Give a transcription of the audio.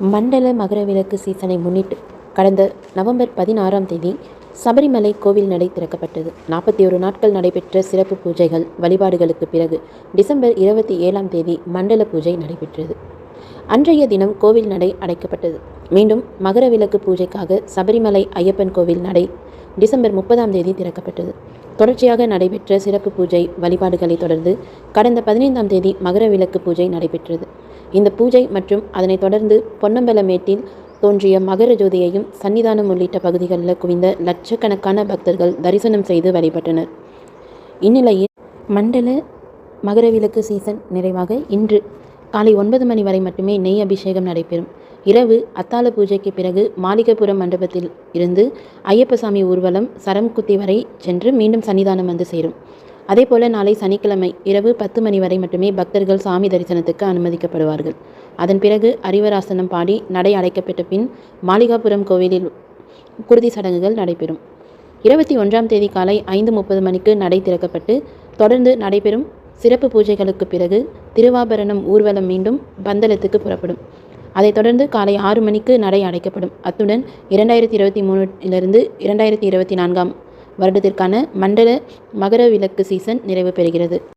மண்டல மகர விளக்கு சீசனை முன்னிட்டு கடந்த நவம்பர் பதினாறாம் தேதி சபரிமலை கோவில் நடை திறக்கப்பட்டது. நாற்பத்தி ஒரு நாட்கள் நடைபெற்ற சிறப்பு பூஜைகள் வழிபாடுகளுக்கு பிறகு டிசம்பர் இருபத்தி ஏழாம் தேதி மண்டல பூஜை நடைபெற்றது. அன்றைய தினம் கோவில் நடை அடைக்கப்பட்டது. மீண்டும் மகர விளக்கு பூஜைக்காக சபரிமலை ஐயப்பன் கோவில் நடை டிசம்பர் முப்பதாம் தேதி திறக்கப்பட்டது. தொடர்ச்சியாக நடைபெற்ற சிறப்பு பூஜை வழிபாடுகளை தொடர்ந்து கடந்த பதினைந்தாம் தேதி மகர விளக்கு பூஜை நடைபெற்றது. இந்த பூஜை மற்றும் அதனைத் தொடர்ந்து பொன்னம்பலமேட்டில் தோன்றிய மகர ஜோதியையும் சன்னிதானம் உள்ளிட்ட பகுதிகளில் குவிந்த லட்சக்கணக்கான பக்தர்கள் தரிசனம் செய்து வழிபட்டனர். இந்நிலையில் மண்டல மகரவிளக்கு சீசன் நிறைவாக இன்று காலை ஒன்பது மணி வரை மட்டுமே நெய் அபிஷேகம் நடைபெறும். இரவு அத்தாள பூஜைக்கு பிறகு மாளிகைபுரம் மண்டபத்தில் இருந்து ஐயப்பசாமி ஊர்வலம் சரம்குத்தி வரை சென்று மீண்டும் சன்னிதானம் வந்து சேரும். அதேபோல நாளை சனிக்கிழமை இரவு பத்து மணி வரை மட்டுமே பக்தர்கள் சாமி தரிசனத்துக்கு அனுமதிக்கப்படுவார்கள். அதன் பிறகு அறிவராசனம் பாடி நடை அடைக்கப்பட்ட பின் மாளிகாபுரம் கோவிலில் குருதி சடங்குகள் நடைபெறும். இருபத்தி ஒன்றாம் தேதி காலை ஐந்து முப்பது மணிக்கு நடை திறக்கப்பட்டு தொடர்ந்து நடைபெறும் சிறப்பு பூஜைகளுக்கு பிறகு திருவாபரணம் ஊர்வலம் மீண்டும் பந்தலத்துக்கு புறப்படும். அதைத் தொடர்ந்து காலை ஆறு மணிக்கு நடை அடைக்கப்படும். அத்துடன் இரண்டாயிரத்தி இருபத்தி மூணிலிருந்து இரண்டாயிரத்தி இருபத்தி நான்காம் வருடத்திற்கான மண்டல மகர விளக்கு சீசன் நிறைவு பெறுகிறது.